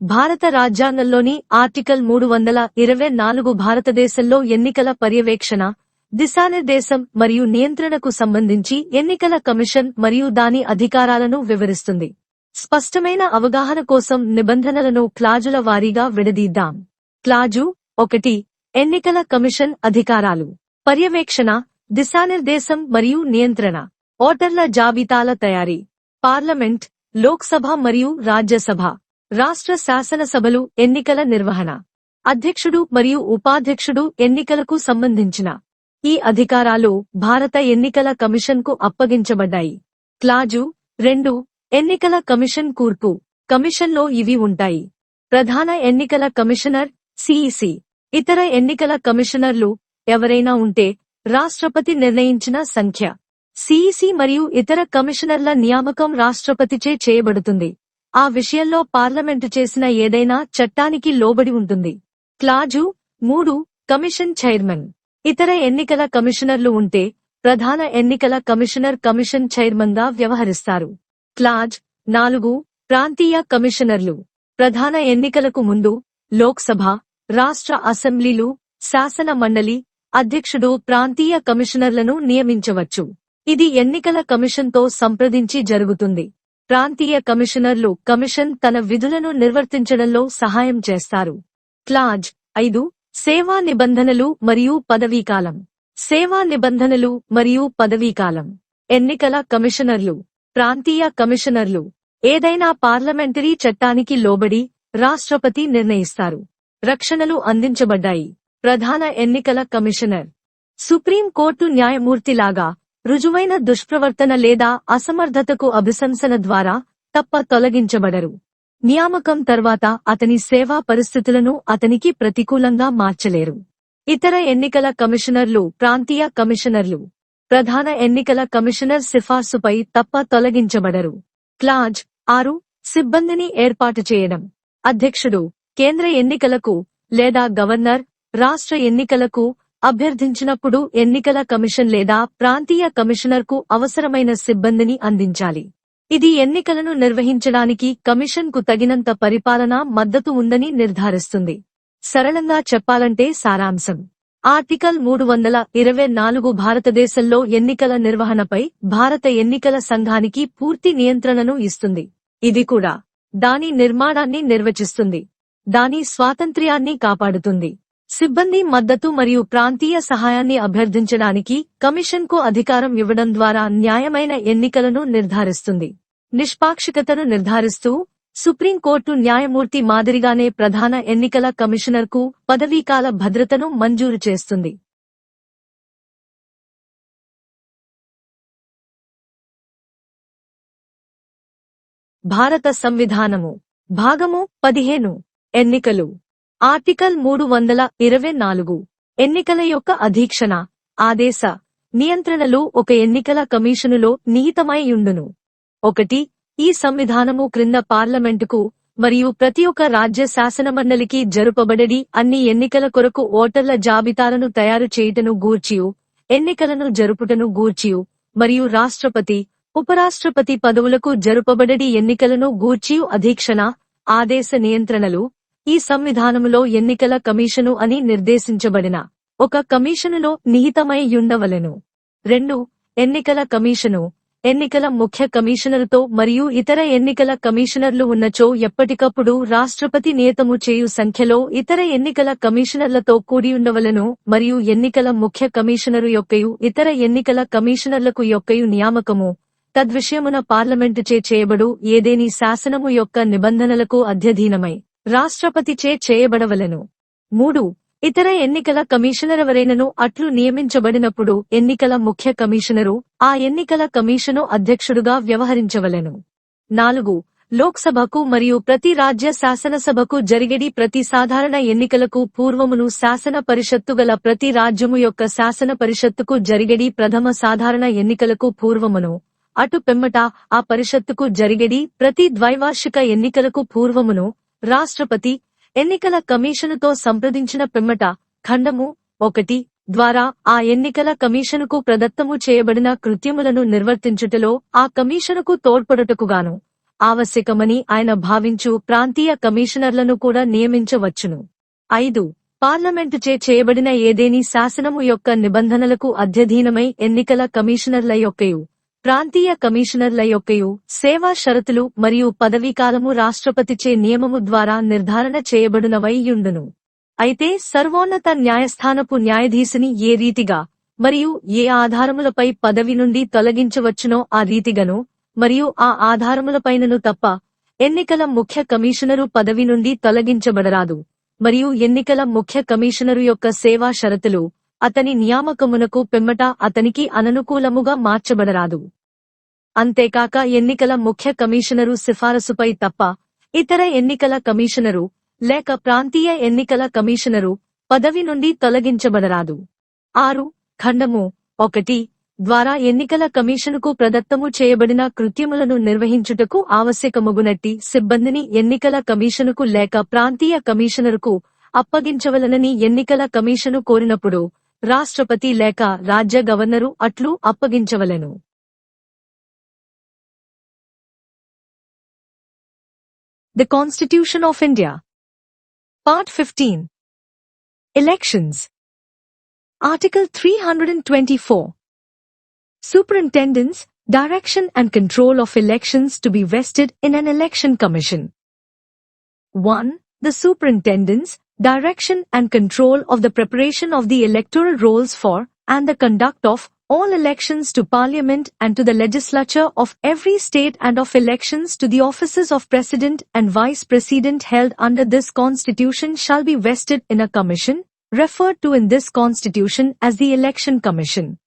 భారత రాజ్యాంగంలోని ఆర్టికల్ మూడు వందల ఇరవై నాలుగు భారతదేశంలో ఎన్నికల పర్యవేక్షణ దిశానిర్దేశం మరియు నియంత్రణకు సంబంధించి ఎన్నికల కమిషన్ మరియు దాని అధికారాలను వివరిస్తుంది. స్పష్టమైన అవగాహన కోసం నిబంధనలను క్లాజుల వారీగా విడదీద్దాం. క్లాజు ఒకటి ఎన్నికల కమిషన్ అధికారాలు పర్యవేక్షణ దిశానిర్దేశం మరియు నియంత్రణ ఓటర్ల జాబితాల తయారీ పార్లమెంట్ లోక్సభ మరియు రాజ్యసభ. రాష్ట్ర శాసనసభలు ఎన్నికల నిర్వహణ. అధ్యక్షుడు మరియు ఉపాధ్యక్షుడు ఎన్నికలకు సంబంధించిన ఈ అధికారాలు భారత ఎన్నికల కమిషన్కు అప్పగించబడ్డాయి. క్లాజు రెండు ఎన్నికల కమిషన్ కూర్పు కమిషన్లో ఇవి ఉంటాయి. ప్రధాన ఎన్నికల కమిషనర్ సిఇసి ఇతర ఎన్నికల కమిషనర్లు ఎవరైనా ఉంటే రాష్ట్రపతి నిర్ణయించిన సంఖ్య. సిఇసి మరియు ఇతర కమిషనర్ల నియామకం రాష్ట్రపతిచే చేయబడుతుంది. ఆ విషయంలో పార్లమెంటు చేసిన ఏదైనా చట్టానికి లోబడి ఉంటుంది. క్లాజు మూడు కమిషన్ చైర్మన్. ఇతర ఎన్నికల కమిషనర్లు ఉంటే ప్రధాన ఎన్నికల కమిషనర్ కమిషన్ చైర్మన్గా వ్యవహరిస్తారు. క్లాజ్ నాలుగు ప్రాంతీయ కమిషనర్లు. ప్రధాన ఎన్నికలకు ముందు లోక్సభ రాష్ట్ర అసెంబ్లీలు శాసన మండలి అధ్యక్షుడు ప్రాంతీయ కమిషనర్లను నియమించవచ్చు. ఇది ఎన్నికల కమిషన్తో సంప్రదించి జరుగుతుంది. ప్రాంతీయ కమిషనర్లు కమిషన్ తన విధులను నిర్వర్తించడంలో సహాయం చేస్తారు. క్లాజ్ ఐదు సేవా నిబంధనలు మరియు పదవీకాలం. సేవా నిబంధనలు మరియు పదవీకాలం. ఎన్నికల కమిషనర్లు. ప్రాంతీయ కమిషనర్లు. ఏదైనా పార్లమెంటరీ చట్టానికి లోబడి రాష్ట్రపతి నిర్ణయిస్తారు. రక్షణలు అందించబడ్డాయి. ప్రధాన ఎన్నికల కమిషనర్. సుప్రీం కోర్టు న్యాయమూర్తిలాగా రుజువైన దుష్ప్రవర్తన లేదా అసమర్థతకు అభిశంసన ద్వారా తప్ప తొలగించబడరు. నియామకం తర్వాత అతని సేవా పరిస్థితులను అతనికి ప్రతికూలంగా మార్చలేరు. ఇతర ఎన్నికల కమిషనర్లు ప్రాంతీయ కమిషనర్లు ప్రధాన ఎన్నికల కమిషనర్ సిఫార్సుపై తప్ప తొలగించబడరు. క్లాజ్ ఆరు సిబ్బందిని ఏర్పాటు చేయడం. అధ్యక్షుడు కేంద్ర ఎన్నికలకు లేదా గవర్నర్ రాష్ట్ర ఎన్నికలకు అభ్యర్థించినప్పుడు ఎన్నికల కమిషన్ లేదా ప్రాంతీయ కమిషనర్కు అవసరమైన సిబ్బందిని అందించాలి. ఇది ఎన్నికలను నిర్వహించడానికి కమిషన్కు తగినంత పరిపాలన మద్దతు ఉందని నిర్ధారిస్తుంది. సరళంగా చెప్పాలంటే సారాంశం. ఆర్టికల్ మూడు వందల ఇరవై నాలుగు భారతదేశంలో ఎన్నికల నిర్వహణపై భారత ఎన్నికల సంఘానికి పూర్తి నియంత్రణను ఇస్తుంది. ఇది కూడా దాని నిర్మాణాన్ని నిర్వచిస్తుంది. దాని స్వాతంత్ర్యాన్ని కాపాడుతుంది. సిబ్బంది మద్దతు మరియు ప్రాంతీయ సహాయాన్ని అభ్యర్థించడానికి కమిషన్కు అధికారం ఇవ్వడం ద్వారా న్యాయమైన ఎన్నికలను నిర్ధారిస్తుంది. నిష్పాక్షికతను నిర్ధారిస్తూ సుప్రీంకోర్టు న్యాయమూర్తి మాదిరిగానే ప్రధాన ఎన్నికల కమిషనర్కు పదవీకాల భద్రతను మంజూరు చేస్తుంది. భారత సంవిధానము. భాగము పదిహేను. ఎన్నికలు. ఆర్టికల్ మూడు వందల ఇరవై నాలుగు. ఎన్నికల యొక్క అధీక్షణ. ఆదేశ. నియంత్రణలు ఒక ఎన్నికల కమిషనులో నిహితమై ఉండును. ఒకటి. ఈ సంవిధానము క్రింద పార్లమెంటుకు మరియు ప్రతి ఒక్క రాజ్య శాసనమండలికి జరుపబడడి అన్ని ఎన్నికల కొరకు ఓటర్ల జాబితాలను తయారు చేయుటను గూర్చియు ఎన్నికలను జరుపుటను గూర్చియు మరియు రాష్ట్రపతి ఉపరాష్ట్రపతి పదవులకు జరుపబడడి ఎన్నికలను గూర్చియు అధీక్షణ ఆదేశ నియంత్రణలు ఈ సంవిధానములో ఎన్నికల కమిషను అని నిర్దేశించబడిన ఒక కమిషనులో నిహితమైయుండవలెను రెండు ఎన్నికల కమిషను ఎన్నికల ముఖ్య కమిషనర్తో మరియు ఇతర ఎన్నికల కమిషనర్లు ఉన్నచో ఎప్పటికప్పుడు రాష్ట్రపతి నియతము చేయు సంఖ్యలో ఇతర ఎన్నికల కమిషనర్లతో కూడి ఉండవలను మరియు ఎన్నికల ముఖ్య కమిషనరు యొక్కయు ఇతర ఎన్నికల కమిషనర్లకు యొక్కయు నియామకము తద్విషయమున పార్లమెంటుచే చేయబడు ఏదేని శాసనము యొక్క నిబంధనలకు అధ్యధీనమై రాష్ట్రపతిచే చేయబడవలెను. మూడు ఇతర ఎన్నికల కమిషనరెవరైనను అట్లు నియమించబడినప్పుడు ఎన్నికల ముఖ్య కమిషనరు ఆ ఎన్నికల కమిషను అధ్యక్షుడుగా వ్యవహరించవలెను. నాలుగు లోక్సభకు మరియు ప్రతి రాజ్య శాసనసభకు జరిగడి ప్రతి సాధారణ ఎన్నికలకు పూర్వమును శాసన పరిషత్తు గల ప్రతి రాజ్యము యొక్క శాసన పరిషత్తుకు జరిగడి ప్రథమ సాధారణ ఎన్నికలకు పూర్వమును. అటు పెమ్మట ఆ పరిషత్తుకు జరిగడి ప్రతి ద్వైవార్షిక ఎన్నికలకు పూర్వమును. రాష్ట్రపతి ఎన్నికల కమిషనుతో సంప్రదించిన పిమ్మట ఖండము ఒకటి ద్వారా ఆ ఎన్నికల కమిషనుకు ప్రదత్తము చేయబడిన కృత్యములను నిర్వర్తించుటలో ఆ కమిషనుకు తోడ్పడుటకుగాను ఆవశ్యకమని ఆయన భావించు ప్రాంతీయ కమిషనర్లను కూడా నియమించవచ్చును. ఐదు పార్లమెంటుచే చేయబడిన ఏదేని శాసనము యొక్క నిబంధనలకు అధ్యధీనమై ఎన్నికల కమిషనర్ల యొక్కయు ప్రాంతీయ కమిషనర్ల యొక్కయు సేవా షరతులు మరియు పదవీకాలము రాష్ట్రపతిచే నియమము ద్వారా నిర్ధారణ చేయబడినవైయుండును అయితే సర్వోన్నత న్యాయస్థానపు న్యాయధీశుని ఏ రీతిగా మరియు ఏ ఆధారములపై పదవి నుండి తొలగించవచ్చునో ఆ రీతిగను మరియు ఆ ఆధారములపైనను తప్ప ఎన్నికల ముఖ్య కమిషనరు పదవి నుండి తొలగించబడరాదు. మరియు ఎన్నికల ముఖ్య కమిషనరు యొక్క సేవా షరతులు అతని నియామకమునకు పిమ్మట అతనికి అననుకూలముగా మార్చబడరాదు. అంతేకాక ఎన్నికల ముఖ్య కమిషనరు సిఫారసుపై తప్ప ఇతర ఎన్నికల కమిషనరు లేక ప్రాంతీయ ఎన్నికల కమిషనరు పదవి నుండి తొలగించబడరాదు. ఆరు ఖండము ఒకటి ద్వారా ఎన్నికల కమిషనుకు ప్రదత్తము చేయబడిన కృత్యములను నిర్వహించుటకు ఆవశ్యకమగునట్టి సిబ్బందిని ఎన్నికల కమిషనుకు లేక ప్రాంతీయ కమిషనరుకు అప్పగించవలనని ఎన్నికల కమిషను కోరినప్పుడు రాష్ట్రపతి లేక రాజ్య గవర్నరు అట్లు అప్పగించవలెను the constitution of India Part 15 Elections Article 324 Superintendence, Direction and Control of Elections to be vested in an Election Commission 1. The superintendence, direction and control of the preparation of the electoral rolls for and the conduct of all elections to parliament and to the legislature of every state and of elections to the offices of president and vice president held under this constitution shall be vested in a commission, referred to in this constitution as the election commission.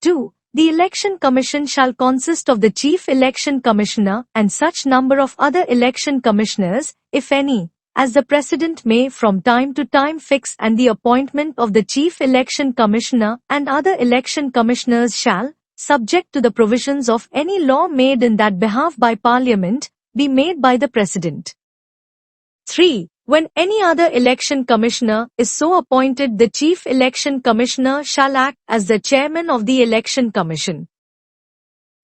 2. The election commission shall consist of the chief election commissioner and such number of other election commissioners, if any, as the President may from time to time fix and the appointment of the Chief Election Commissioner and other election commissioners shall, subject to the provisions of any law made in that behalf by Parliament, be made by the President. 3. When any other election commissioner is so appointed the Chief Election Commissioner shall act as the Chairman of the Election Commission.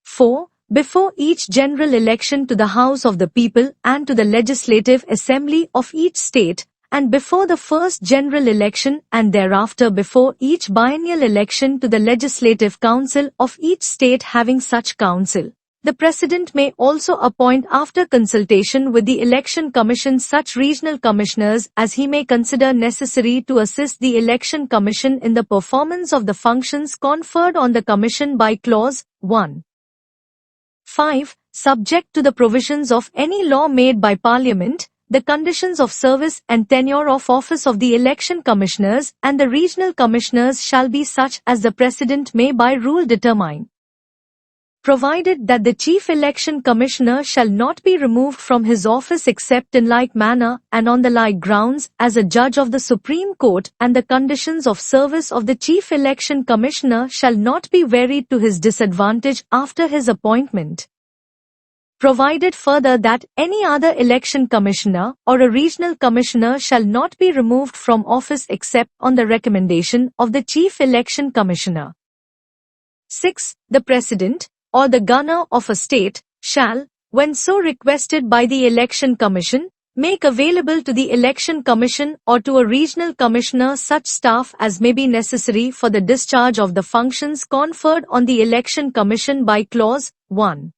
4. Before each general election to the House of the People and to the Legislative Assembly of each state, and before the first general election and thereafter before each biennial election to the Legislative Council of each state having such council. The President may also appoint after consultation with the Election Commission such regional commissioners as he may consider necessary to assist the Election Commission in the performance of the functions conferred on the Commission by Clause 1. 5. Subject to the provisions of any law made by Parliament, the conditions of service and tenure of office of the election commissioners and the regional commissioners shall be such as the President may by rule determine. Provided that the Chief Election Commissioner shall not be removed from his office except in like manner and on the like grounds as a judge of the Supreme Court and the conditions of service of the Chief Election Commissioner shall not be varied to his disadvantage after his appointment. Provided further that any other election commissioner or a regional commissioner shall not be removed from office except on the recommendation of the Chief Election Commissioner. 6. The President, or the gunner of a state, shall, when so requested by the Election Commission, make available to the Election Commission or to a regional commissioner such staff as may be necessary for the discharge of the functions conferred on the Election Commission by Clause 1.